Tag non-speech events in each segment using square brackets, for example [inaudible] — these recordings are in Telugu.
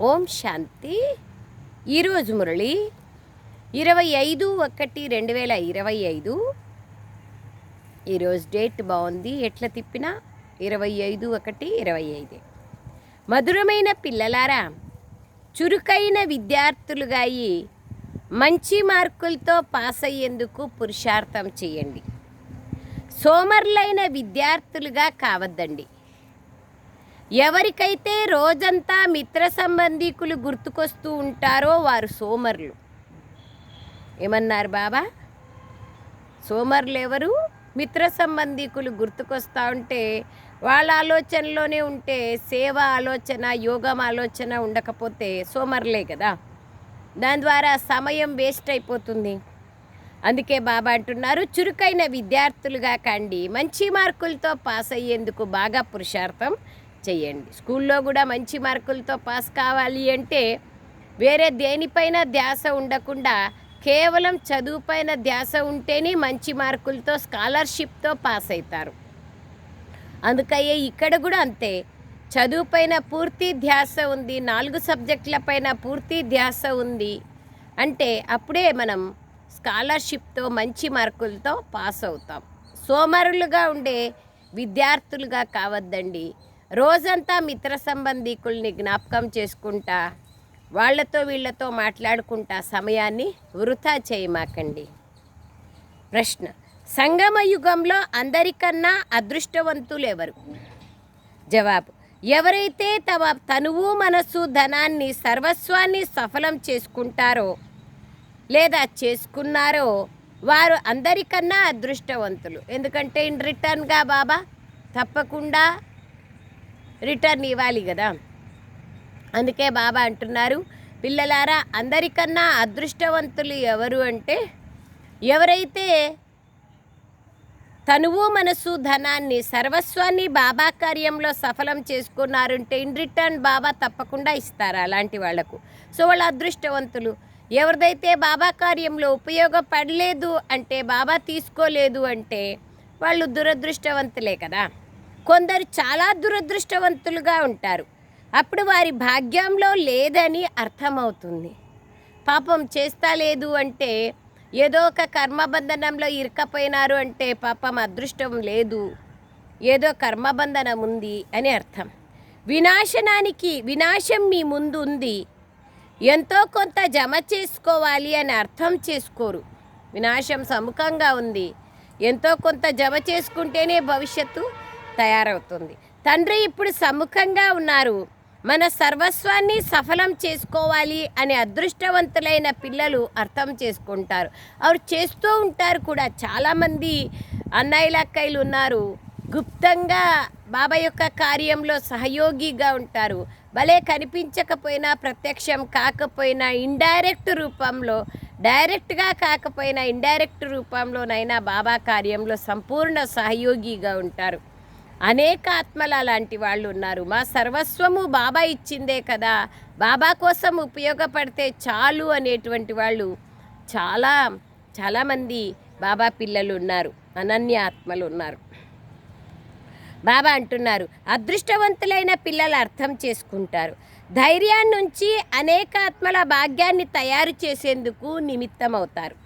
ఓం శాంతి. ఈరోజు మురళి ఇరవై ఐదు ఒకటి రెండు వేల ఇరవై ఐదు. ఈరోజు డేట్ బాగుంది ఎట్లా తిప్పినా? ఇరవై ఐదు ఒకటి ఇరవై ఐదు. మధురమైన పిల్లలారా చురుకైన విద్యార్థులుగా అయి మంచి మార్కులతో పాస్ అయ్యేందుకు పురుషార్థం చేయండి. సోమరులైన విద్యార్థులుగా కావద్దండి. ఎవరికైతే రోజంతా మిత్ర సంబంధీకులు గుర్తుకొస్తూ ఉంటారో వారు సోమరులు. ఏమన్నారు బాబా? సోమరులు ఎవరు మిత్ర సంబంధీకులు గుర్తుకొస్తూ ఉంటే వాళ్ళ ఆలోచనలోనే ఉంటే సేవ ఆలోచన యోగం ఆలోచన ఉండకపోతే సోమరులే కదా. దాని ద్వారా సమయం వేస్ట్ అయిపోతుంది. అందుకే బాబా అంటున్నారు చురుకైన విద్యార్థులుగా కండి. మంచి మార్కులతో పాస్ అయ్యేందుకు బాగా పురుషార్థం. చేయండి. స్కూల్లో కూడా మంచి మార్కులతో పాస్ కావాలి అంటే వేరే దేనిపైన ధ్యాస ఉండకుండా కేవలం చదువుపైన ధ్యాస ఉంటేనే మంచి మార్కులతో స్కాలర్షిప్తో పాస్ అవుతారు. అందుకయ్యే ఇక్కడ కూడా అంతే. చదువుపైన పూర్తి ధ్యాస ఉంది నాలుగు సబ్జెక్టుల పైన పూర్తి ధ్యాస ఉంది అంటే అప్పుడే మనం స్కాలర్షిప్తో మంచి మార్కులతో పాస్ అవుతాం. సోమరులుగా ఉండే విద్యార్థులుగా కావద్దండి. రోజంతా మిత్ర సంబంధీకుల్ని జ్ఞాపకం చేసుకుంటా వాళ్ళతో వీళ్ళతో మాట్లాడుకుంటా సమయాన్ని వృధా చేయమాకండి. ప్రశ్న సంగమ యుగంలో అందరికన్నా అదృష్టవంతులు ఎవరు జవాబు ఎవరైతే తమ తనువు మనస్సు ధనాన్ని సర్వస్వాన్ని సఫలం చేసుకుంటారో లేదా చేసుకున్నారో వారు అందరికన్నా అదృష్టవంతులు. ఎందుకంటే ఇన్ రిటర్న్గా బాబా తప్పకుండా రిటర్న్ ఇవ్వాలి కదా. అందుకే బాబా అంటున్నారు పిల్లలారా అందరికన్నా అదృష్టవంతులు ఎవరు అంటే ఎవరైతే తనువు మనసు ధనాన్ని సర్వస్వాన్ని బాబా కార్యంలో సఫలం చేసుకున్నారంటే ఇన్ రిటర్న్ బాబా తప్పకుండా ఇస్తారు అలాంటి వాళ్ళకు. సో వాళ్ళు అదృష్టవంతులు. ఎవరిదైతే బాబా కార్యంలో ఉపయోగపడలేదు అంటే బాబా తీసుకోలేదు అంటే వాళ్ళు దురదృష్టవంతులే కదా. కొందరు చాలా దురదృష్టవంతులుగా ఉంటారు. అప్పుడు వారి భాగ్యంలో లేదని అర్థమవుతుంది. పాపం చేస్తా లేదు అంటే ఏదో ఒక కర్మబంధనంలో ఇరకపోయినారు అంటే పాపం అదృష్టం లేదు. ఏదో కర్మబంధనం ఉంది అని అర్థం. వినాశనానికి వినాశం మీ ముందు ఉంది. ఎంతో కొంత జమ చేసుకోవాలి అని అర్థం చేసుకోరు. వినాశం సముఖంగా ఉంది. ఎంతో కొంత జమ చేసుకుంటేనే భవిష్యత్తు తయారవుతుంది. తండ్రి ఇప్పుడు సముఖంగా ఉన్నారు. మన సర్వస్వాన్ని సఫలం చేసుకోవాలి అనే అదృష్టవంతులైన పిల్లలు అర్థం చేసుకుంటారు. వారు చేస్తూ ఉంటారు కూడా. చాలామంది అన్నయ్యల అక్కయ్యలు ఉన్నారు. గుప్తంగా బాబా యొక్క కార్యంలో సహయోగిగా ఉంటారు. భలే కనిపించకపోయినా ప్రత్యక్షం కాకపోయినా ఇండైరెక్ట్ రూపంలో డైరెక్ట్గా కాకపోయినా ఇండైరెక్ట్ రూపంలోనైనా బాబా కార్యంలో సంపూర్ణ సహయోగిగా ఉంటారు. అనేక ఆత్మల లాంటి వాళ్ళు ఉన్నారు. మా సర్వస్వము బాబా ఇచ్చిందే కదా. బాబా కోసం ఉపయోగపడితే చాలు అనేటువంటి వాళ్ళు చాలా చాలామంది బాబా పిల్లలు ఉన్నారు. అనన్య ఆత్మలు ఉన్నారు. బాబా అంటున్నారు అదృష్టవంతులైన పిల్లలు అర్థం చేసుకుంటారు. ధైర్యాన్ని నుంచి అనేక ఆత్మల భాగ్యాన్ని తయారు చేసేందుకు నిమిత్తమవుతారు.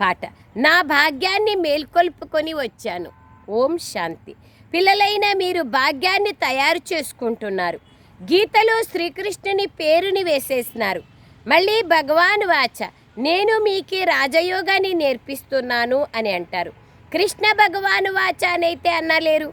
పాట నా భాగ్యాన్ని మేల్కొల్పుకొని వచ్చాను. ఓం శాంతి. పిల్లలైన మీరు భాగ్యాన్ని తయారు చేసుకుంటున్నారు. గీతలో శ్రీకృష్ణుని పేరుని వేసేసినారు. మళ్ళీ భగవాన్ వాచ నేను మీకు రాజయోగాన్ని నేర్పిస్తున్నాను అని అంటారు. కృష్ణ భగవాను వాచ అనైతే అన్నలేరు?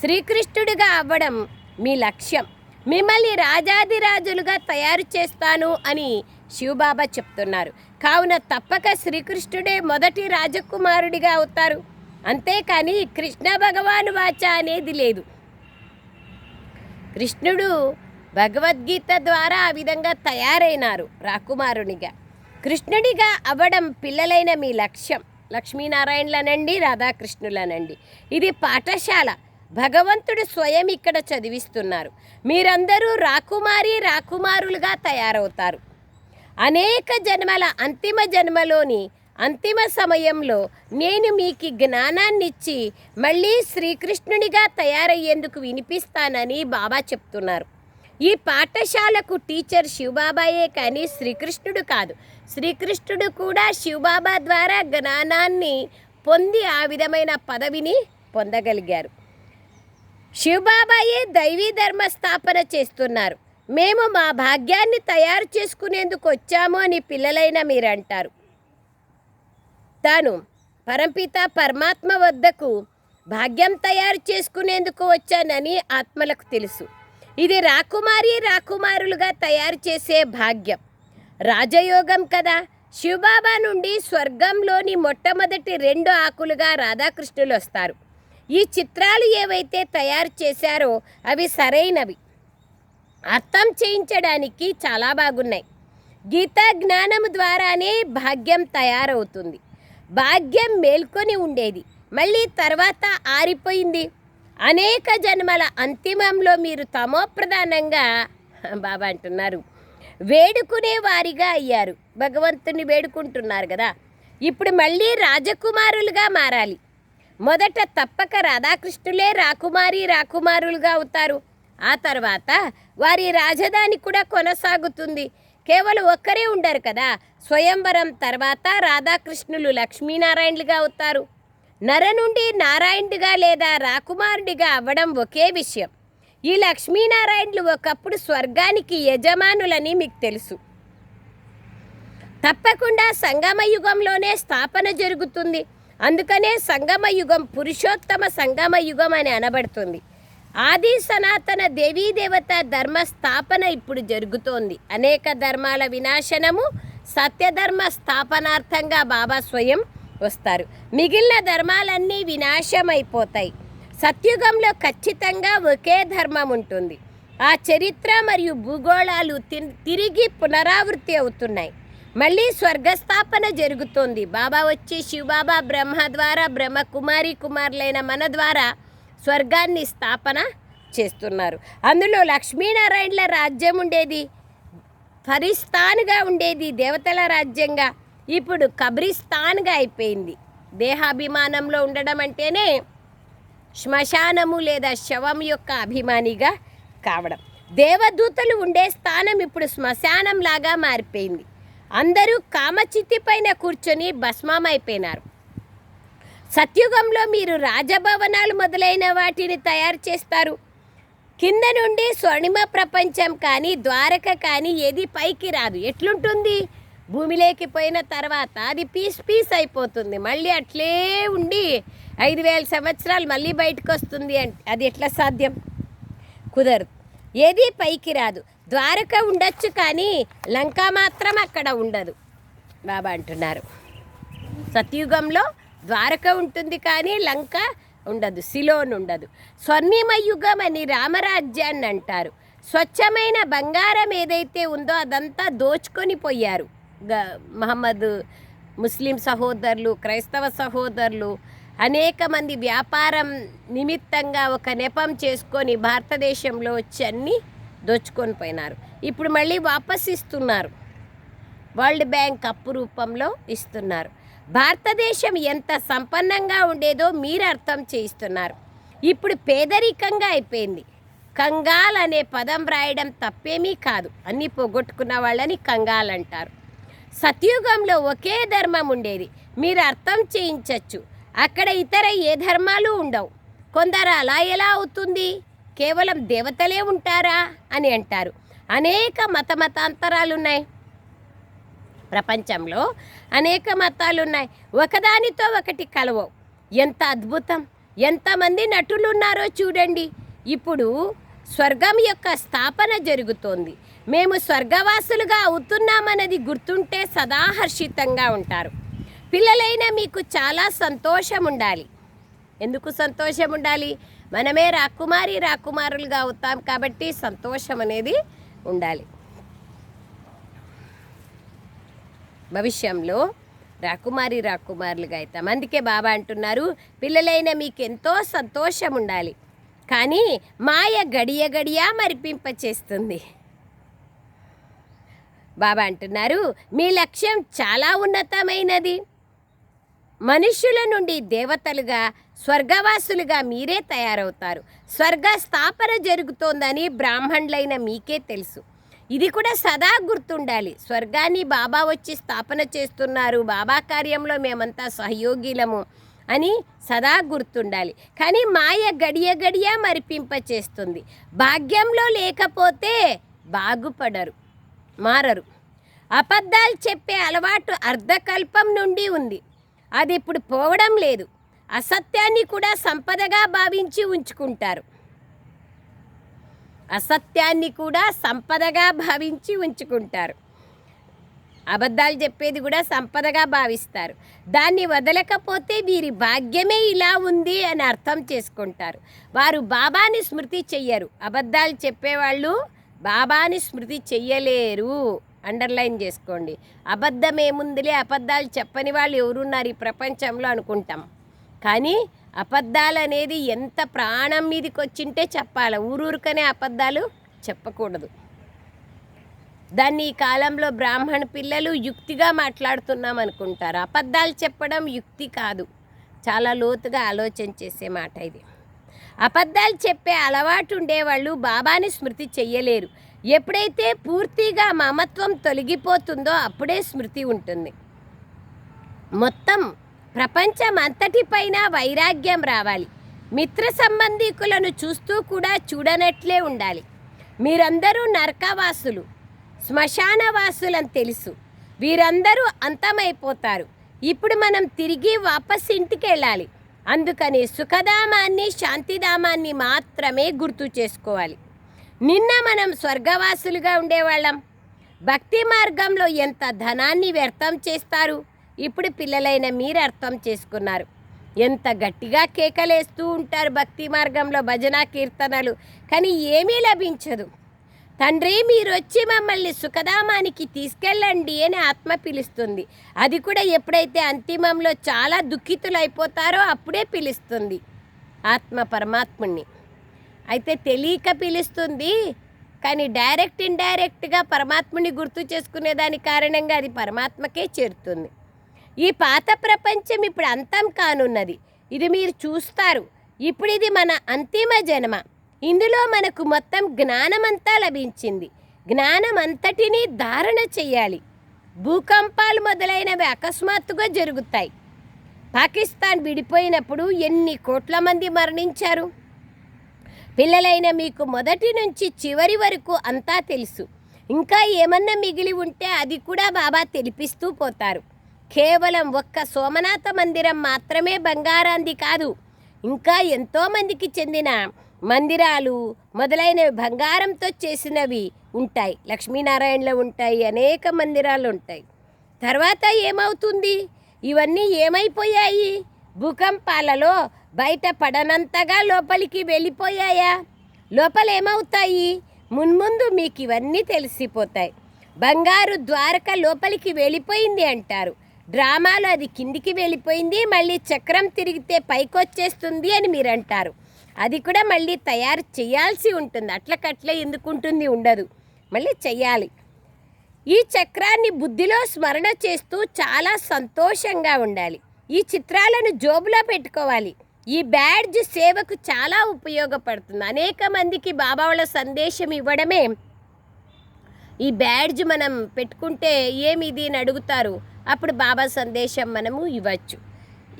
శ్రీకృష్ణుడిగా అవ్వడం మీ లక్ష్యం. మిమ్మల్ని రాజాదిరాజులుగా తయారు చేస్తాను అని శివబాబా చెప్తున్నారు. కావున తప్పక శ్రీకృష్ణుడే మొదటి రాజకుమారుడిగా అవుతారు. అంతేకాని కృష్ణ భగవాను వాచ అనేది లేదు. కృష్ణుడు భగవద్గీత ద్వారా ఆ విధంగా తయారైనారు రాకుమారునిగా. కృష్ణుడిగా అవ్వడం పిల్లలైన మీ లక్ష్యం. లక్ష్మీనారాయణలనండి రాధాకృష్ణులనండి. ఇది పాఠశాల. భగవంతుడు స్వయం ఇక్కడ చదివిస్తున్నారు. మీరందరూ రాకుమారి రాకుమారులుగా తయారవుతారు. అనేక జన్మల అంతిమ జన్మలోని అంతిమ సమయంలో నేను మీకు జ్ఞానాన్నిచ్చి మళ్ళీ శ్రీకృష్ణునిగా తయారయ్యేందుకు వినిపిస్తానని బాబా చెప్తున్నారు. ఈ పాఠశాలకు టీచర్ శివబాబాయే కానీ శ్రీకృష్ణుడు కాదు. శ్రీకృష్ణుడు కూడా శివబాబా ద్వారా జ్ఞానాన్ని పొంది ఆ విధమైన పదవిని పొందగలిగారు. శివబాబాయే దైవీ ధర్మ స్థాపన చేస్తున్నారు. మేము మా భాగ్యాన్ని తయారు చేసుకునేందుకు వచ్చాము అని పిల్లలైన మీరు అంటారు తాను పరంపిత పరమాత్మ వద్దకు భాగ్యం తయారు చేసుకునేందుకు వచ్చానని ఆత్మలకు తెలుసు. ఇది రాకుమారి రాకుమారులుగా తయారు చేసే భాగ్యం. రాజయోగం కదా. శివబాబా నుండి స్వర్గంలోని మొట్టమొదటి రెండు ఆకులుగా రాధాకృష్ణులు వస్తారు. ఈ చిత్రాలు ఏవైతే తయారు చేశారో అవి సరైనవి. అర్థం చేయించడానికి చాలా బాగున్నాయి. గీతా జ్ఞానము ద్వారానే భాగ్యం తయారవుతుంది. భాగ్యం మేల్కొని ఉండేది. మళ్ళీ తర్వాత ఆరిపోయింది. అనేక జన్మల అంతిమంలో మీరు తమోప్రధానంగా [laughs] బాబా అంటున్నారు. వేడుకునే వారిగా అయ్యారు. భగవంతుని వేడుకుంటున్నారు కదా. ఇప్పుడు మళ్ళీ రాజకుమారులుగా మారాలి. మొదట తప్పక రాధాకృష్ణులే రాకుమారి రాకుమారులుగా అవుతారు. ఆ తర్వాత వారి రాజధాని కూడా కొనసాగుతుంది. కేవలం ఒక్కరే ఉండరు కదా? స్వయంవరం తర్వాత రాధాకృష్ణులు లక్ష్మీనారాయణులుగా అవుతారు. నర నుండి నారాయణుడిగా లేదా రాకుమారుడిగా అవ్వడం ఒకే విషయం. ఈ లక్ష్మీనారాయణులు ఒకప్పుడు స్వర్గానికి యజమానులని మీకు తెలుసు. తప్పకుండా సంగమ యుగంలోనే స్థాపన జరుగుతుంది. అందుకనే సంగమ యుగం పురుషోత్తమ సంగమ యుగం అని అనబడుతుంది. ఆది సనాతన దేవీ దేవత ధర్మ స్థాపన ఇప్పుడు జరుగుతోంది. అనేక ధర్మాల వినాశనము సత్యధర్మ స్థాపనార్థంగా బాబా స్వయం వస్తారు. మిగిలిన ధర్మాలన్నీ వినాశమైపోతాయి. సత్యుగంలో ఖచ్చితంగా ఒకే ధర్మం ఉంటుంది. ఆ చరిత్ర మరియు భూగోళాలు తి- తిరిగి పునరావృత్తి అవుతున్నాయి. మళ్ళీ స్వర్గస్థాపన జరుగుతోంది. బాబా వచ్చి శివబాబా బ్రహ్మ ద్వారా బ్రహ్మ కుమారి కుమారులైన మన ద్వారా స్వర్గాన్ని స్థాపన చేస్తున్నారు. అందులో లక్ష్మీనారాయణల రాజ్యం ఉండేది. ఫరిస్థాన్గా ఉండేది దేవతల రాజ్యంగా. ఇప్పుడు కబ్రిస్తాన్గా అయిపోయింది. దేహాభిమానంలో ఉండడం అంటేనే శ్మశానము లేదా శవం యొక్క అభిమానిగా కావడం. దేవదూతలు ఉండే స్థానం ఇప్పుడు శ్మశానంలాగా మారిపోయింది. అందరూ కామచిత్తి పైన కూర్చొని భస్మమైపోయినారు సత్యుగంలో మీరు రాజభవనాలు మొదలైన వాటిని తయారు చేస్తారు. కింద నుండి స్వర్ణిమ ప్రపంచం కానీ ద్వారక కానీ ఏది పైకి రాదు. ఎట్లుంటుంది? భూమిలోకి పోయిన తర్వాత అది పీస్ పీస్ అయిపోతుంది. మళ్ళీ అట్లే ఉండి ఐదు వేల సంవత్సరాలు మళ్ళీ బయటకు వస్తుంది అంటే అది ఎట్లా సాధ్యం? కుదరదు. ఏది పైకి రాదు. ద్వారక ఉండొచ్చు కానీ లంక మాత్రం అక్కడ ఉండదు. బాబా అంటున్నారు. సత్యుగంలో ద్వారక ఉంటుంది కానీ లంక ఉండదు సిలోన్ ఉండదు. స్వర్ణిమ యుగం అని రామరాజ్యాన్ని అంటారు. స్వచ్ఛమైన బంగారం ఏదైతే ఉందో అదంతా దోచుకొని పోయారు. గ- మహమ్మద్ ముస్లిం సహోదరులు క్రైస్తవ సహోదరులు అనేక మంది వ్యాపారం నిమిత్తంగా ఒక నెపం చేసుకొని భారతదేశంలో వచ్చి అన్నీ దోచుకొని పోయినారు. ఇప్పుడు మళ్ళీ వాపస్ ఇస్తున్నారు వరల్డ్ బ్యాంక్ అప్పు రూపంలో ఇస్తున్నారు. భారతదేశం ఎంత సంపన్నంగా ఉండేదో మీరు అర్థం చేయిస్తున్నారు. ఇప్పుడు పేదరికంగా అయిపోయింది. కంగాల్ అనే పదం రాయడం తప్పేమీ కాదు. అన్నీ పోగొట్టుకున్న వాళ్ళని కంగాల్ అంటారు. సత్యుగంలో ఒకే ధర్మం ఉండేది. మీరు అర్థం చేయించవచ్చు అక్కడ ఇతర ఏ ధర్మాలు ఉండవు. కొందరు అలా ఎలా అవుతుంది? కేవలం దేవతలే ఉంటారా? అని అంటారు. అనేక మత మతాంతరాలు ఉన్నాయి ప్రపంచంలో అనేక మతాలు ఉన్నాయి ఒకదానితో ఒకటి కలవవు ఎంత అద్భుతం! ఎంతమంది నటులు ఉన్నారో చూడండి. ఇప్పుడు స్వర్గం యొక్క స్థాపన జరుగుతోంది. మేము స్వర్గవాసులుగా అవుతున్నామన్నది గుర్తుంటే సదా హర్షితంగా ఉంటారు. పిల్లలైన మీకు చాలా సంతోషం ఉండాలి ఎందుకు సంతోషం ఉండాలి మనమే రాకుమారి రాకుమారులుగా అవుతాం కాబట్టి సంతోషం అనేది ఉండాలి. భవిష్యంలో రాకుమారి రాకుమారులుగా అవుతాం అందుకే బాబా అంటున్నారు పిల్లలైన మీకు ఎంతో సంతోషం ఉండాలి కానీ మాయ గడియ గడియ మరిపింప చేస్తుంది బాబా అంటున్నారు మీ లక్ష్యం చాలా ఉన్నతమైనది. మనుష్యుల నుండి దేవతలుగా స్వర్గవాసులుగా మీరే తయారవుతారు. స్వర్గ స్థాపన జరుగుతోందని బ్రాహ్మణులైన మీకే తెలుసు. ఇది కూడా సదా గుర్తుండాలి. స్వర్గాన్ని బాబా వచ్చి స్థాపన చేస్తున్నారు. బాబా కార్యంలో మేమంతా సహయోగిలము అని సదా గుర్తుండాలి. కానీ మాయ గడియ గడియ మరిపింప చేస్తుంది. భాగ్యంలో లేకపోతే బాగుపడరు మారరు. అబద్ధాలు చెప్పే అలవాటు అర్ధకల్పం నుండి ఉంది. అది ఇప్పుడు పోవడం లేదు. అసత్యాన్ని కూడా సంపదగా భావించి ఉంచుకుంటారు. అసత్యాన్ని కూడా సంపదగా భావించి ఉంచుకుంటారు. అబద్ధాలు చెప్పేది కూడా సంపదగా భావిస్తారు. దాన్ని వదలకపోతే వీరి భాగ్యమే ఇలా ఉంది అని అర్థం చేసుకుంటారు. వారు బాబాని స్మృతి చెయ్యరు. అబద్ధాలు చెప్పేవాళ్ళు బాబాని స్మృతి చెయ్యలేరు. అండర్లైన్ చేసుకోండి. అబద్ధం ఏముందిలే అబద్ధాలు చెప్పని వాళ్ళు ఎవరున్నారు ఈ ప్రపంచంలో అనుకుంటాం. కానీ అబద్ధాలు అనేది ఎంత ప్రాణం మీదకి వచ్చింటే చెప్పాలి. ఊరూరుకనే అబద్ధాలు చెప్పకూడదు. దాన్ని ఈ కాలంలో బ్రాహ్మణ పిల్లలు యుక్తిగా మాట్లాడుతున్నాం అనుకుంటారు అబద్ధాలు చెప్పడం యుక్తి కాదు. చాలా లోతుగా ఆలోచన చేసే మాట ఇది. అబద్ధాలు చెప్పే అలవాటు ఉండేవాళ్ళు బాబాని స్మృతి చెయ్యలేరు. ఎప్పుడైతే పూర్తిగా మమత్వం తొలగిపోతుందో అప్పుడే స్మృతి ఉంటుంది. మొత్తం ప్రపంచం అంతటిపైన వైరాగ్యం రావాలి. మిత్ర సంబంధికులను చూస్తూ కూడా చూడనట్లే ఉండాలి. మీరందరూ నరకవాసులు శ్మశానవాసులని తెలుసు. వీరందరూ అంతమైపోతారు. ఇప్పుడు మనం తిరిగి వాపస్ ఇంటికి వెళ్ళాలి అందుకని సుఖధామాన్ని శాంతిధామాన్ని మాత్రమే గుర్తు చేసుకోవాలి. నిన్న మనం స్వర్గవాసులుగా ఉండేవాళ్ళం. భక్తి మార్గంలో ఎంత ధనాన్ని వ్యర్థం చేస్తారు? ఇప్పుడు పిల్లలైన మీరు అర్థం చేసుకున్నారు. ఎంత గట్టిగా కేకలేస్తూ ఉంటారు భక్తి మార్గంలో భజన కీర్తనలు కానీ ఏమీ లభించదు. తండ్రి మీరు వచ్చి మమ్మల్ని సుఖధామానికి తీసుకెళ్ళండి అని ఆత్మ పిలుస్తుంది. అది కూడా ఎప్పుడైతే అంతిమంలో చాలా దుఃఖితులైపోతారో అప్పుడే పిలుస్తుంది ఆత్మ పరమాత్ముణ్ణి. అయితే తెలియక పిలుస్తుంది కానీ డైరెక్ట్ ఇండైరెక్ట్గా పరమాత్ముని గుర్తు చేసుకునే దాని కారణంగా అది పరమాత్మకే చేరుతుంది. ఈ పాత ప్రపంచం ఇప్పుడు అంతం కానున్నది. ఇది మీరు చూస్తారు. ఇప్పుడు ఇది మన అంతిమ జన్మ. ఇందులో మనకు మొత్తం జ్ఞానమంతా లభించింది. జ్ఞానం అంతటినీ ధారణ చేయాలి. భూకంపాలు మొదలైనవి అకస్మాత్తుగా జరుగుతాయి. పాకిస్తాన్ విడిపోయినప్పుడు ఎన్ని కోట్ల మంది మరణించారు? పిల్లలైన మీకు మొదటి నుంచి చివరి వరకు అంతా తెలుసు. ఇంకా ఏమన్నా మిగిలి ఉంటే అది కూడా బాబా తెలిపిస్తూ పోతారు. కేవలం ఒక్క సోమనాథ మందిరం మాత్రమే బంగారాంది కాదు. ఇంకా ఎంతోమందికి చెందిన మందిరాలు మొదలైనవి బంగారంతో చేసినవి ఉంటాయి. లక్ష్మీనారాయణలో ఉంటాయి అనేక మందిరాలు ఉంటాయి. తర్వాత ఏమవుతుంది? ఇవన్నీ ఏమైపోయాయి? భూకంపాలలో బయట పడనంతగా లోపలికి వెళ్ళిపోయాయా? లోపలేమవుతాయి మున్ముందు మీకు ఇవన్నీ తెలిసిపోతాయి. బంగారు ద్వారక లోపలికి వెళ్ళిపోయింది అంటారు. డ్రామాలో అది కిందికి వెళ్ళిపోయింది మళ్ళీ చక్రం తిరిగితే పైకొచ్చేస్తుంది అని మీరు అంటారు అది కూడా మళ్ళీ తయారు చేయాల్సి ఉంటుంది. అట్లకట్లే ఎందుకుంటుంది ఉండదు. మళ్ళీ చెయ్యాలి. ఈ చక్రాన్ని బుద్ధిలో స్మరణ చేస్తూ చాలా సంతోషంగా ఉండాలి. ఈ చిత్రాలను జోబులో పెట్టుకోవాలి. ఈ బ్యాడ్జ్ సేవకు చాలా ఉపయోగపడుతుంది. అనేక మందికి బాబా వాళ్ళ సందేశం ఇవ్వడమే ఈ బ్యాడ్జ్ మనం పెట్టుకుంటే ఏమిది అని అడుగుతారు? అప్పుడు బాబా సందేశం మనము ఇవ్వచ్చు.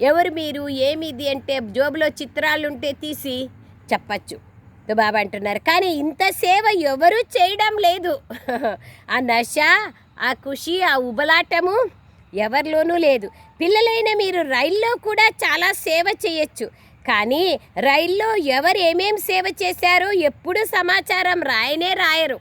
ఎవరు మీరు? ఏమిది అంటే జోబులో చిత్రాలు ఉంటే తీసి చెప్పచ్చు. బాబా అంటున్నారు. కానీ ఇంత సేవ ఎవరూ చేయడం లేదు. [laughs] ఆ నశ ఆ ఖుషి ఆ ఉబలాటము ఎవరిలోనూ లేదు. పిల్లలైన మీరు రైల్లో కూడా చాలా సేవ చేయొచ్చు. కానీ రైల్లో ఎవరు ఏమేం సేవ చేశారో ఎప్పుడు సమాచారం రాయనే రాయరు.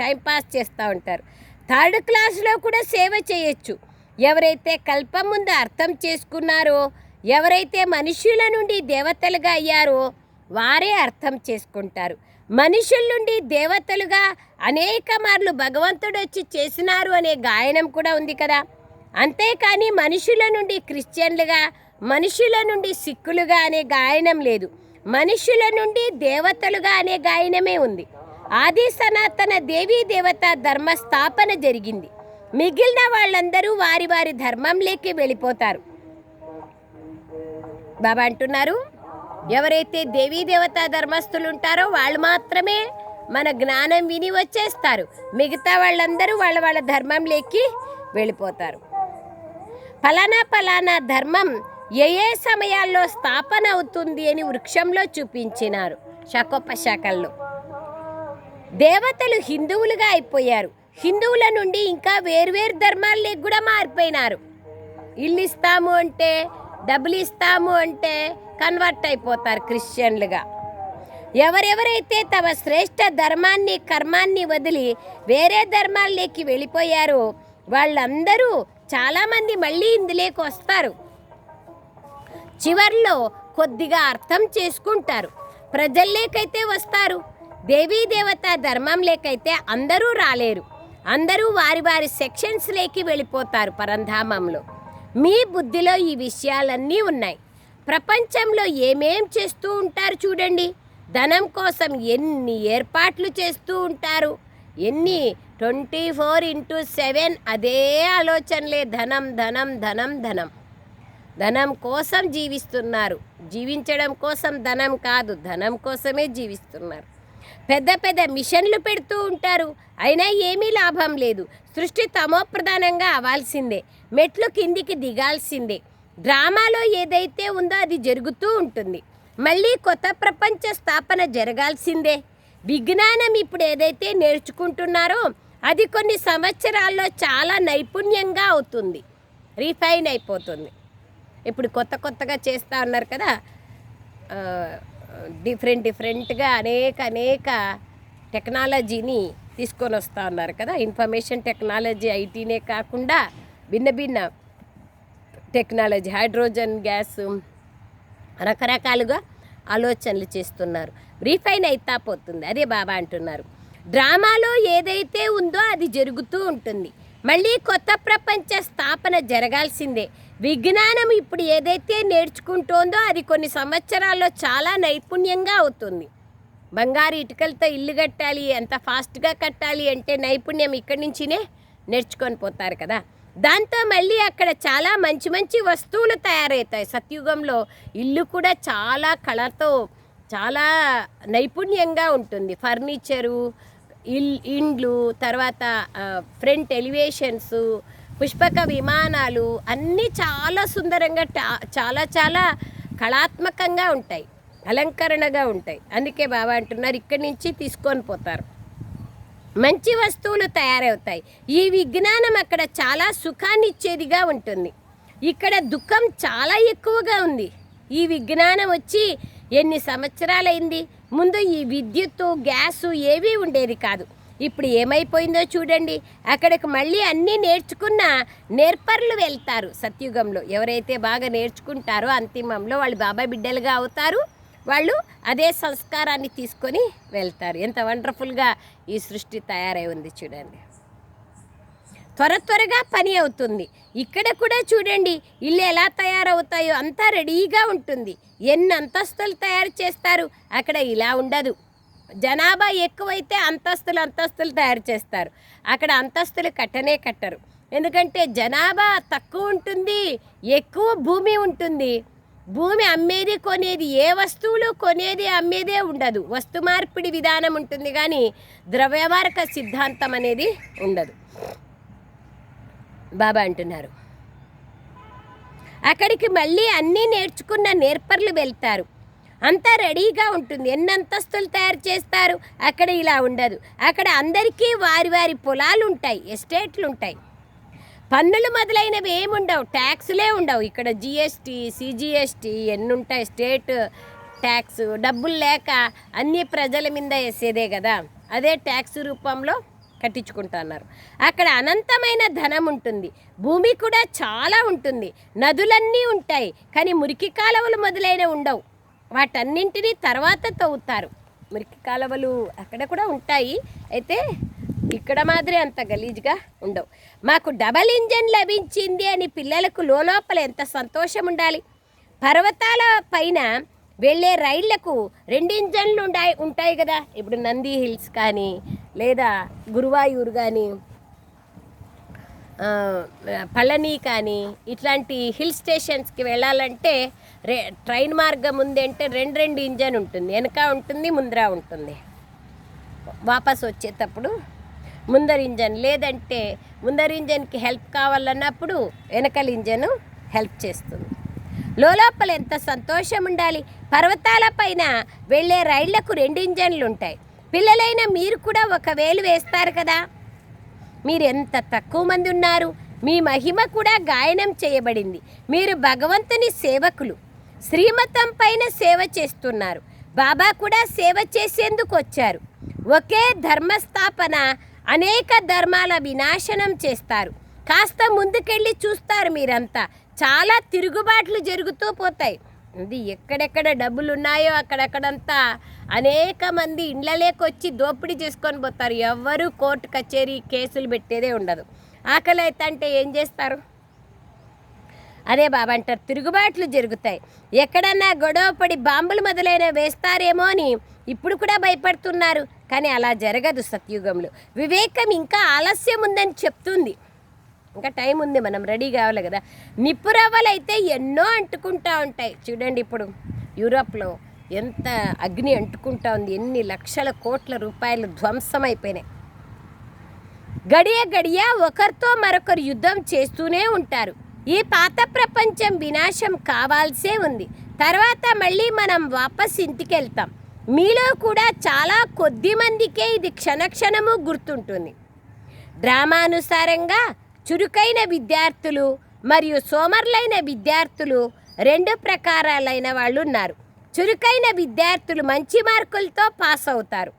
టైంపాస్ చేస్తూ ఉంటారు. థర్డ్ క్లాస్లో కూడా సేవ చేయొచ్చు. ఎవరైతే కల్పం ముందు అర్థం చేసుకున్నారో ఎవరైతే మనుషుల నుండి దేవతలుగా అయ్యారో వారే అర్థం చేసుకుంటారు. మనుషుల నుండి దేవతలుగా అనేక మార్లు భగవంతుడు వచ్చి చేసినారు అనే గాయనం కూడా ఉంది కదా. అంతేకాని మనుషుల నుండి క్రిస్టియన్లుగా మనుషుల నుండి సిక్కులుగా అనే గాయనం లేదు. మనుషుల నుండి దేవతలుగా అనే గాయనమే ఉంది. ఆది సనాతన దేవీ దేవత ధర్మ స్థాపన జరిగింది. మిగిలిన వాళ్ళందరూ వారి వారి ధర్మంలోకి వెళ్ళిపోతారు. బాబా అంటున్నారు ఎవరైతే దేవీ దేవతా ధర్మస్థులు ఉంటారో వాళ్ళు మాత్రమే మన జ్ఞానం విని వచ్చేస్తారు. మిగతా వాళ్ళందరూ వాళ్ళ వాళ్ళ ధర్మంలోకి వెళ్ళిపోతారు. ఫలానా ఫలానా ధర్మం ఏ ఏ సమయాల్లో స్థాపన అవుతుంది అని వృక్షంలో చూపించినారు. శాఖోపశాఖల్లో. దేవతలు హిందువులుగా అయిపోయారు. హిందువుల నుండి ఇంకా వేర్వేరు ధర్మాల్లోకి కూడా మారిపోయినారు. ఇల్లు ఇస్తాము అంటే డబ్బులు ఇస్తాము అంటే కన్వర్ట్ అయిపోతారు క్రిస్టియన్లుగా. ఎవరెవరైతే తమ శ్రేష్ఠ ధర్మాన్ని కర్మాన్ని వదిలి వేరే ధర్మాల్లోకి వెళ్ళిపోయారో వాళ్ళందరూ చాలామంది మళ్ళీ ఇందులోకి వస్తారు. చివర్లో కొద్దిగా అర్థం చేసుకుంటారు. ప్రజల్లోకైతే వస్తారు. దేవీ దేవత ధర్మంలేకైతే అందరూ రాలేరు. అందరూ వారి వారి సెక్షన్స్లోకి వెళ్ళిపోతారు పరంధామంలో. మీ బుద్ధిలో ఈ విషయాలన్నీ ఉన్నాయి. ప్రపంచంలో ఏమేం చేస్తూ ఉంటారు చూడండి. ధనం కోసం ఎన్ని ఏర్పాట్లు చేస్తూ ఉంటారు. ఎన్ని ట్వంటీ ఫోర్ ఇంటూ సెవెన్ అదే ఆలోచనలే. ధనం ధనం ధనం ధనం. ధనం కోసం జీవిస్తున్నారు. జీవించడం కోసం ధనం కాదు. ధనం కోసమే జీవిస్తున్నారు. పెద్ద పెద్ద మిషన్లు పెడుతూ ఉంటారు. అయినా ఏమీ లాభం లేదు. సృష్టి తమోప్రధానంగా అవ్వాల్సిందే. మెట్లు కిందికి దిగాల్సిందే. డ్రామాలో ఏదైతే ఉందో అది జరుగుతూ ఉంటుంది. మళ్ళీ కొత్త ప్రపంచ స్థాపన జరగాల్సిందే. విజ్ఞానం ఇప్పుడు ఏదైతే నేర్చుకుంటున్నారో అది కొన్ని సంవత్సరాల్లో చాలా నైపుణ్యంగా అవుతుంది. రిఫైన్ అయిపోతుంది. ఇప్పుడు కొత్త కొత్తగా చేస్తూ ఉన్నారు కదా డిఫరెంట్ డిఫరెంట్గా అనేక అనేక టెక్నాలజీని తీసుకొని వస్తూ ఉన్నారు కదా. ఇన్ఫర్మేషన్ టెక్నాలజీ ఐటీనే కాకుండా భిన్న భిన్న టెక్నాలజీ హైడ్రోజన్ గ్యాస్ రకరకాలుగా ఆలోచనలు చేస్తున్నారు. రీఫైన్ అయితా పోతుంది. అదే బాబా అంటున్నారు. డ్రామాలో ఏదైతే ఉందో అది జరుగుతూ ఉంటుంది. మళ్ళీ కొత్త ప్రపంచ స్థాపన జరగాల్సిందే. విజ్ఞానం ఇప్పుడు ఏదైతే నేర్చుకుంటోందో అది కొన్ని సంవత్సరాల్లో చాలా నైపుణ్యంగా అవుతుంది. బంగారు ఇటుకలతో ఇల్లు కట్టాలి ఎంత ఫాస్ట్గా కట్టాలి అంటే నైపుణ్యం ఇక్కడి నుంచినే నేర్చుకొని పోతారు కదా. దాంతో మళ్ళీ అక్కడ చాలా మంచి మంచి వస్తువులు తయారవుతాయి. సత్యుగంలో ఇల్లు కూడా చాలా కళతో చాలా నైపుణ్యంగా ఉంటుంది. ఫర్నిచరు ఇల్ ఇండ్లు తర్వాత ఫ్రంట్ ఎలివేషన్స్ పుష్పక విమానాలు అన్నీ చాలా సుందరంగా టా- చాలా చాలా కళాత్మకంగా ఉంటాయి. అలంకరణగా ఉంటాయి. అందుకే బాబా అంటున్నారు ఇక్కడి నుంచి తీసుకొని పోతారు. మంచి వస్తువులు తయారవుతాయి. ఈ విజ్ఞానం అక్కడ చాలా సుఖాన్ని ఇచ్చేదిగా ఉంటుంది. ఇక్కడ దుఃఖం చాలా ఎక్కువగా ఉంది. ఈ విజ్ఞానం వచ్చి ఎన్ని సంవత్సరాలైంది? ముందు ఈ విద్యుత్తు గ్యాసు ఏవీ ఉండేది కాదు. ఇప్పుడు ఏమైపోయిందో చూడండి. అక్కడికి మళ్ళీ అన్నీ నేర్చుకున్న నేర్పర్లు వెళ్తారు సత్యుగంలో. ఎవరైతే బాగా నేర్చుకుంటారో అంతిమంలో వాళ్ళు బాబా బిడ్డలుగా అవుతారు. వాళ్ళు అదే సంస్కారాన్ని తీసుకొని వెళ్తారు. ఎంత వండర్ఫుల్గా ఈ సృష్టి తయారై ఉంది చూడండి. త్వర త్వరగా పని అవుతుంది. ఇక్కడ కూడా చూడండి ఇల్లు ఎలా తయారవుతాయో అంతా రెడీగా ఉంటుంది. ఎన్ని అంతస్తులు తయారు చేస్తారు? అక్కడ ఇలా ఉండదు. జనాభా ఎక్కువైతే అంతస్తులు అంతస్తులు తయారు చేస్తారు. అక్కడ అంతస్తులు కట్టనే కట్టరు. ఎందుకంటే జనాభా తక్కువ ఉంటుంది ఎక్కువ భూమి ఉంటుంది. భూమి అమ్మేది కొనేది ఏ వస్తువులు కొనేది అమ్మేదే ఉండదు. వస్తు మార్పిడి విధానం ఉంటుంది కానీ ద్రవ్యమారక సిద్ధాంతం అనేది ఉండదు. బాబా అంటున్నారు. అక్కడికి మళ్ళీ అన్నీ నేర్చుకున్న నేర్పర్లు వెళ్తారు. అంతా రెడీగా ఉంటుంది. ఎన్ని అంతస్తులు తయారు చేస్తారు. అక్కడ ఇలా ఉండదు. అక్కడ అందరికీ వారి వారి పొలాలు ఉంటాయి ఎస్టేట్లు ఉంటాయి పన్నులు మొదలైనవి ఏముండవు? ట్యాక్స్లే ఉండవు. ఇక్కడ జిఎస్టీ సిజిఎస్టీ ఎన్ని ఉంటాయి స్టేట్ ట్యాక్స్ డబ్బులు లేక అన్ని ప్రజల మీద వేసేదే కదా. అదే ట్యాక్స్ రూపంలో కట్టించుకుంటున్నారు అక్కడ అనంతమైన ధనం ఉంటుంది. భూమి కూడా చాలా ఉంటుంది. నదులన్నీ ఉంటాయి. కానీ మురికి కాలువలు మొదలైన ఉండవు. వాటన్నింటినీ తర్వాత తవ్వుతారు. మురికి కాలువలు అక్కడ కూడా ఉంటాయి. అయితే ఇక్కడ మాదిరి అంత గలీజ్గా ఉండవు. మాకు డబల్ ఇంజన్ లభించింది అని పిల్లలకు లోపల ఎంత సంతోషం ఉండాలి? పర్వతాల పైన వెళ్ళే రైళ్ళకు రెండు ఇంజన్లు ఉంటాయి ఉంటాయి కదా. ఇప్పుడు నంది హిల్స్ కానీ లేదా గురువాయూరు కానీ పళని కానీ ఇట్లాంటి హిల్ స్టేషన్స్కి వెళ్ళాలంటే రే ట్రైన్ మార్గం ఉంది అంటే రెండు రెండు ఇంజన్ ఉంటుంది. వెనక ఉంటుంది ముందర ఉంటుంది. వాపస్ వచ్చేటప్పుడు ముందర ఇంజన్ లేదంటే ముందర ఇంజన్కి హెల్ప్ కావాలన్నప్పుడు వెనకల ఇంజను హెల్ప్ చేస్తుంది. లోపల ఎంత సంతోషం ఉండాలి. పర్వతాల పైన వెళ్ళే రైళ్ళకు రెండు ఇంజన్లు ఉంటాయి. పిల్లలైన మీరు కూడా ఒక వేలు వేస్తారు కదా. మీరు ఎంత తక్కువ మంది ఉన్నారు. మీ మహిమ కూడా గాయనం చేయబడింది. మీరు భగవంతుని సేవకులు. శ్రీమతం పైన సేవ చేస్తున్నారు. బాబా కూడా సేవ చేసేందుకు వచ్చారు. ఒకే ధర్మస్థాపన అనేక ధర్మాల వినాశనం చేస్తారు. కాస్త ముందుకెళ్ళి చూస్తారు మీరంతా. చాలా తిరుగుబాట్లు జరుగుతూ పోతాయి. ఇది ఎక్కడెక్కడ డబ్బులు ఉన్నాయో అక్కడక్కడంతా అనేక మంది ఇండ్లలేకొచ్చి దోపిడీ చేసుకొని పోతారు. ఎవ్వరూ కోర్టు కచేరీ కేసులు పెట్టేదే ఉండదు. ఆకలి అయితే అంటే ఏం చేస్తారు? అదే బాబా అంటారు తిరుగుబాట్లు జరుగుతాయి. ఎక్కడన్నా గొడవ పడి బాంబులు మొదలైన వేస్తారేమో అని ఇప్పుడు కూడా భయపడుతున్నారు. కానీ అలా జరగదు సత్యుగంలో. వివేకం ఇంకా ఆలస్యం ఉందని చెప్తుంది. ఇంకా టైం ఉంది మనం రెడీ కావాలి కదా. నిప్పురవ్వలైతే ఎన్నో అంటుకుంటా ఉంటాయి. చూడండి ఇప్పుడు యూరోప్లో ఎంత అగ్ని అంటుకుంటా ఉంది. ఎన్ని లక్షల కోట్ల రూపాయలు ధ్వంసం అయిపోయినాయి గడియ గడియ ఒకరితో మరొకరు యుద్ధం చేస్తూనే ఉంటారు. ఈ పాత ప్రపంచం వినాశం కావాల్సే ఉంది. తర్వాత మళ్ళీ మనం వాపస్ ఇంటికి వెళ్తాం మీలో కూడా చాలా కొద్ది మందికే ఇది క్షణక్షణము గుర్తుంటుంది. డ్రామానుసారంగా చురుకైన విద్యార్థులు మరియు సోమర్లైన విద్యార్థులు రెండు ప్రకారాలైన వాళ్ళు ఉన్నారు చురుకైన విద్యార్థులు మంచి మార్కులతో పాస్ అవుతారు.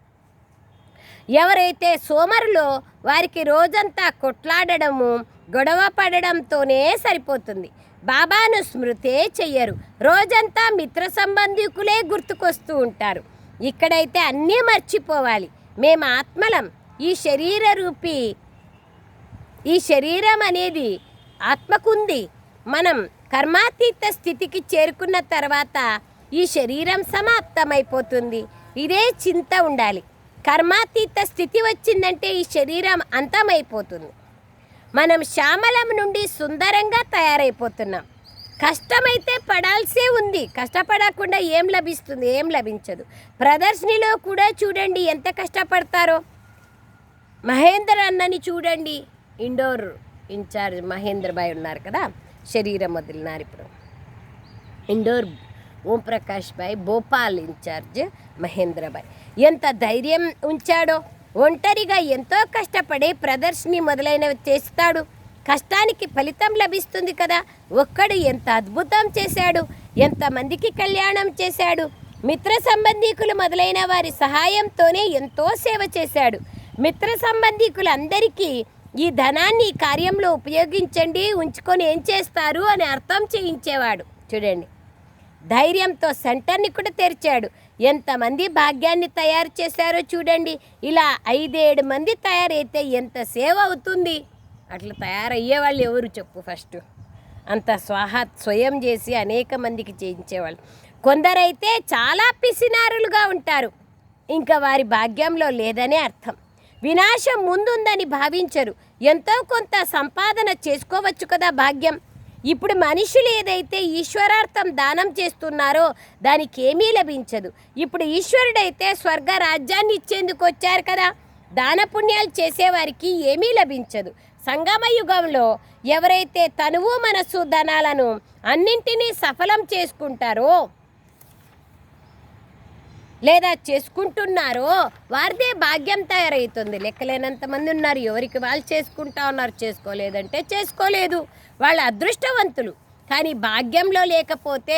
ఎవరైతే సోమరులో వారికి రోజంతా కొట్లాడడము గొడవ పడడంతోనే సరిపోతుంది. బాబాను స్మృతే చెయ్యరు. రోజంతా మిత్ర సంబంధికులే గుర్తుకొస్తూ ఉంటారు. ఇక్కడైతే అన్నీ మర్చిపోవాలి. మేము ఆత్మలం. ఈ శరీర రూపి ఈ శరీరం అనేది ఆత్మకుంది. మనం కర్మాతీత స్థితికి చేరుకున్న తర్వాత ఈ శరీరం సమాప్తమైపోతుంది. ఇదే చింత ఉండాలి. కర్మాతీత స్థితి వచ్చిందంటే ఈ శరీరం అంతమైపోతుంది. మనం శ్యామలం నుండి సుందరంగా తయారైపోతున్నాం. కష్టమైతే పడాల్సే ఉంది. కష్టపడకుండా ఏం లభిస్తుంది? ఏం లభించదు. ప్రదర్శనలో కూడా చూడండి ఎంత కష్టపడతారో. మహేందర్ అన్నని చూడండి. ఇండోర్ ఇన్ఛార్జ్ మహేంద్ర భాయ్ ఉన్నారు కదా? శరీరం వదిలినారు ఇప్పుడు. ఇండోర్ ఓం ప్రకాష్ భాయ్ భోపాల్ ఇన్ఛార్జ్ మహేంద్ర భాయ్ ఎంత ధైర్యం ఉంచాడో. ఒంటరిగా ఎంతో కష్టపడి ప్రదర్శని మొదలైనవి చేస్తాడు. కష్టానికి ఫలితం లభిస్తుంది కదా. ఒక్కడు ఎంత అద్భుతం చేశాడు. ఎంతమందికి కళ్యాణం చేశాడు. మిత్ర సంబంధీకులు మొదలైన వారి సహాయంతోనే ఎంతో సేవ చేశాడు. మిత్ర సంబంధీకులందరికీ ఈ ధనాన్ని కార్యంలో ఉపయోగించండి ఉంచుకొని ఏం చేస్తారు అని అర్థం చేయించేవాడు. చూడండి. ధైర్యంతో సెంటర్ని కూడా తెరిచాడు. ఎంతమంది భాగ్యాన్ని తయారు చేశారో చూడండి. ఇలా ఐదేడు మంది తయారైతే ఎంత సేవ అవుతుంది? అట్లా తయారయ్యే వాళ్ళు ఎవరు చెప్పు ఫస్ట్. అంత స్వాహ స్వయం చేసి అనేక మందికి చేయించేవాళ్ళు. కొందరైతే చాలా పిసినారులుగా ఉంటారు. ఇంకా వారి భాగ్యంలో లేదనే అర్థం. వినాశం ముందుందని భావించరు. ఎంతో కొంత సంపాదన చేసుకోవచ్చు కదా భాగ్యం. ఇప్పుడు మనుషులు ఏదైతే ఈశ్వరార్థం దానం చేస్తున్నారో దానికి ఏమీ లభించదు. ఇప్పుడు ఈశ్వరుడైతే స్వర్గ రాజ్యాన్ని ఇచ్చేందుకు వచ్చారు కదా. దాన పుణ్యాలు చేసేవారికి ఏమీ లభించదు. సంగమ యుగంలో ఎవరైతే తనువు మనస్సు ధనాలను అన్నింటినీ సఫలం చేసుకుంటారో లేదా చేసుకుంటున్నారో వారిదే భాగ్యం తయారవుతుంది. లెక్కలేనంత మంది ఉన్నారు. ఎవరికి వాళ్ళు చేసుకుంటా ఉన్నారు చేసుకోలేదంటే చేసుకోలేదు. వాళ్ళ అదృష్టవంతులు. కానీ భాగ్యంలో లేకపోతే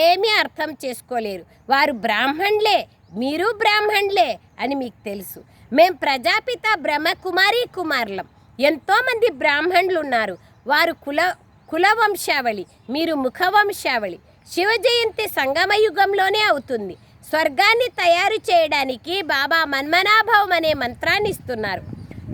ఏమీ అర్థం చేసుకోలేరు. వారు బ్రాహ్మణులే. మీరు బ్రాహ్మణులే అని మీకు తెలుసు. మేం ప్రజాపిత బ్రహ్మకుమారి కుమారులం. ఎంతోమంది బ్రాహ్మణులు ఉన్నారు వారు కుల కుల వంశావళి మీరు ముఖవంశావళి. శివ జయంతి సంగమ యుగంలోనే అవుతుంది. స్వర్గాన్ని తయారు చేయడానికి బాబా మన్మనాభవం అనే మంత్రాన్ని ఇస్తున్నారు.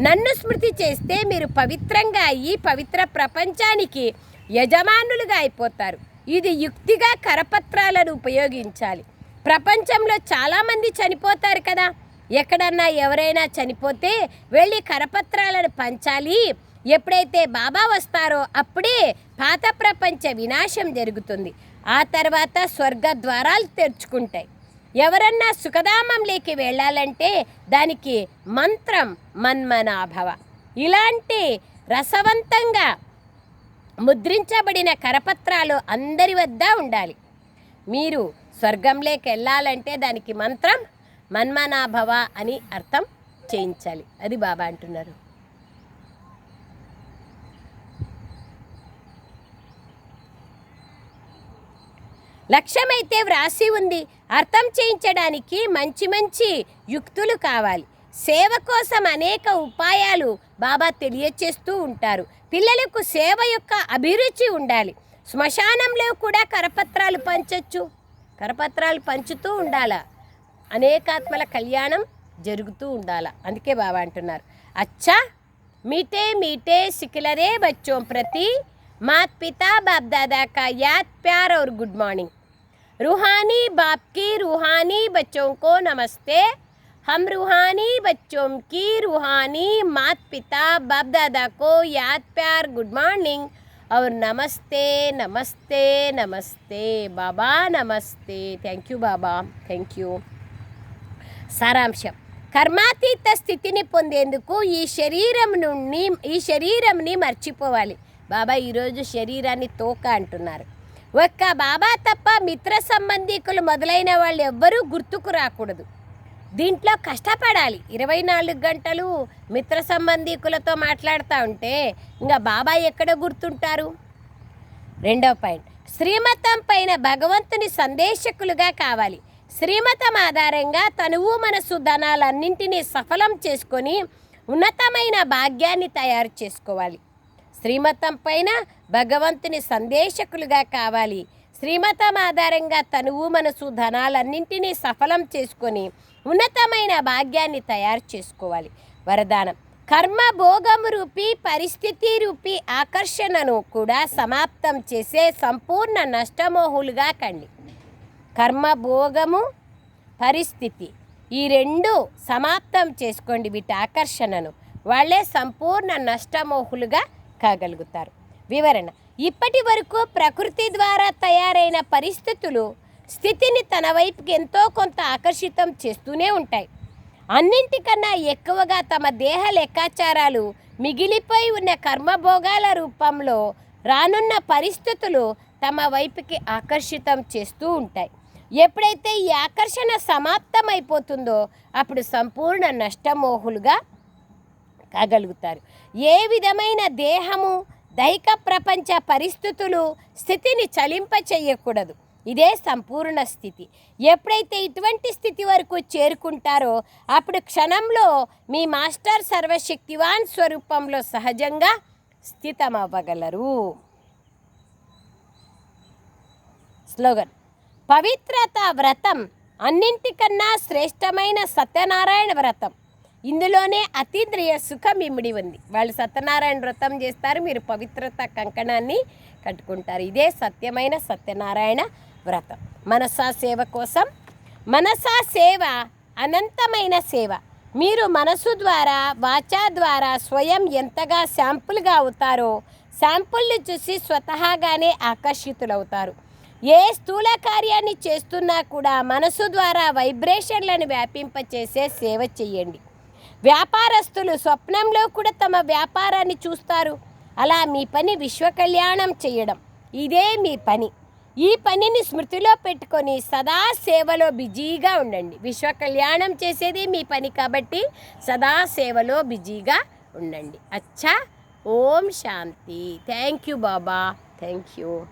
నన్ను స్మృతి చేస్తే మీరు పవిత్రంగా అయ్యి పవిత్ర ప్రపంచానికి యజమానులుగా అయిపోతారు. ఇది యుక్తిగా కరపత్రాలను ఉపయోగించాలి. ప్రపంచంలో చాలామంది చనిపోతారు కదా. ఎక్కడన్నా ఎవరైనా చనిపోతే వెళ్ళి కరపత్రాలను పంచాలి. ఎప్పుడైతే బాబా వస్తారో అప్పుడే పాత ప్రపంచ వినాశం జరుగుతుంది. ఆ తర్వాత స్వర్గ ద్వారాలు తెరుచుకుంటాయి. ఎవరన్నా సుఖధామంలోకి వెళ్ళాలంటే దానికి మంత్రం మన్మనాభవ. ఇలాంటి రసవంతంగా ముద్రించబడిన కరపత్రాలు అందరి వద్ద ఉండాలి. మీరు స్వర్గంలోకి వెళ్ళాలంటే దానికి మంత్రం మన్మనాభవ అని అర్థం చేయించాలి. అది బాబా అంటున్నారు. లక్ష్యమైతే వ్రాసి ఉంది. అర్థం చేయించడానికి మంచి మంచి యుక్తులు కావాలి. సేవ కోసం అనేక ఉపాయాలు బాబా తెలియచేస్తూ ఉంటారు. పిల్లలకు సేవ యొక్క అభిరుచి ఉండాలి. శ్మశానంలో కూడా కరపత్రాలు పంచచ్చు. కరపత్రాలు పంచుతూ ఉండాల. అనేకాత్మల కళ్యాణం జరుగుతూ ఉండాల. అందుకే బాబా అంటున్నారు. అచ్చా! మీటే మీటే సికిలరే బచ్చోం ప్రతి. మాత్ పితా బాప్ దాదా యాత్ ప్యార్ ఔర్ గుడ్ మార్నింగ్. रूहानी बाप की रूहानी बच्चों को नमस्ते हम रूहानी बच्चों की रूहानी मात पिता बाप दादा को याद प्यार गुड मॉर्निंग और नमस्ते नमस्ते नमस्ते बाबा नमस्ते thank you Baba thank you సారాంశం కర్మాతీత స్థితిని పొందేందుకు ఈ శరీరం నుండి ఈ శరీరంని మర్చిపోవాలి బాబా ఈరోజు శరీరాన్ని తోక అంటున్నారు ఒక్క బాబా తప్ప మిత్ర సంబంధికులు మొదలైన వాళ్ళు ఎవ్వరూ గుర్తుకు రాకూడదు. దీంట్లో కష్టపడాలి. ఇరవై నాలుగు గంటలు మిత్ర సంబంధికులతో మాట్లాడుతూ ఉంటే ఇంకా బాబా ఎక్కడ గుర్తుంటారు? రెండో పాయింట్. శ్రీమతం పైన భగవంతుని సందేశకులుగా కావాలి. శ్రీమతం ఆధారంగా తనువు మనసు ధనాలన్నింటినీ సఫలం చేసుకొని ఉన్నతమైన భాగ్యాన్ని తయారు చేసుకోవాలి. శ్రీమతం పైన భగవంతుని సందేశకులుగా కావాలి. శ్రీమతం ఆధారంగా తనువు మనసు ధనాలన్నింటినీ సఫలం చేసుకొని ఉన్నతమైన భాగ్యాన్ని తయారు చేసుకోవాలి. వరదానం. కర్మ భోగము రూపి పరిస్థితి రూపి ఆకర్షణను కూడా సమాప్తం చేసే సంపూర్ణ నష్టమోహులుగా కండి. కర్మ భోగము పరిస్థితి ఈ రెండు సమాప్తం చేసుకోండి వీటి ఆకర్షణను. వాళ్ళే సంపూర్ణ నష్టమోహులుగా కాగలుగుతారు. వివరణ. ఇప్పటి వరకు ప్రకృతి ద్వారా తయారైన పరిస్థితులు స్థితిని తన వైపుకి ఎంతో కొంత ఆకర్షితం చేస్తూనే ఉంటాయి. అన్నింటికన్నా ఎక్కువగా తమ దేహ లెక్కాచారాలు మిగిలిపోయి ఉన్న కర్మభోగాల రూపంలో రానున్న పరిస్థితులు తమ వైపుకి ఆకర్షితం చేస్తూ ఉంటాయి. ఎప్పుడైతే ఈ ఆకర్షణ సమాప్తమైపోతుందో అప్పుడు సంపూర్ణ నష్టమోహులుగా కాగలుగుతారు. ఏ విధమైన దేహము దైక ప్రపంచ పరిస్థితులు స్థితిని చలింప చెయ్యకూడదు ఇదే సంపూర్ణ స్థితి. ఎప్పుడైతే ఇటువంటి స్థితి వరకు చేరుకుంటారో అప్పుడు క్షణంలో మీ మాస్టర్ సర్వశక్తివాన్ స్వరూపంలో సహజంగా స్థితమవ్వగలరు. స్లోగన్. పవిత్రత వ్రతం అన్నింటికన్నా శ్రేష్టమైన సత్యనారాయణ వ్రతం. ఇందులోనే అతీంద్రియ సుఖం ఇమిడి ఉంది. వాళ్ళు సత్యనారాయణ వ్రతం చేస్తారు మీరు పవిత్రత కంకణాన్ని కట్టుకుంటారు. ఇదే సత్యమైన సత్యనారాయణ వ్రతం. మనసా సేవ కోసం మనసా సేవ అనంతమైన సేవ. మీరు మనసు ద్వారా వాచా ద్వారా స్వయం ఎంతగా శాంపుల్గా అవుతారో శాంపుల్ని చూసి స్వతహాగానే ఆకర్షితులవుతారు. ఏ స్థూల కార్యాన్ని చేస్తున్నా కూడా మనసు ద్వారా వైబ్రేషన్లను వ్యాపింపచేసే సేవ చెయ్యండి వ్యాపారస్తులు స్వప్నంలో కూడా తమ వ్యాపారాన్ని చూస్తారు. అలా మీ పని విశ్వ కళ్యాణం చేయడం. ఇదే మీ పని. ఈ పనిని స్మృతిలో పెట్టుకొని సదా సేవలో బిజీగా ఉండండి. విశ్వ కళ్యాణం చేసేది మీ పని కాబట్టి సదా సేవలో బిజీగా ఉండండి. అచ్చా. ఓం శాంతి. Thank you Baba. Thank you.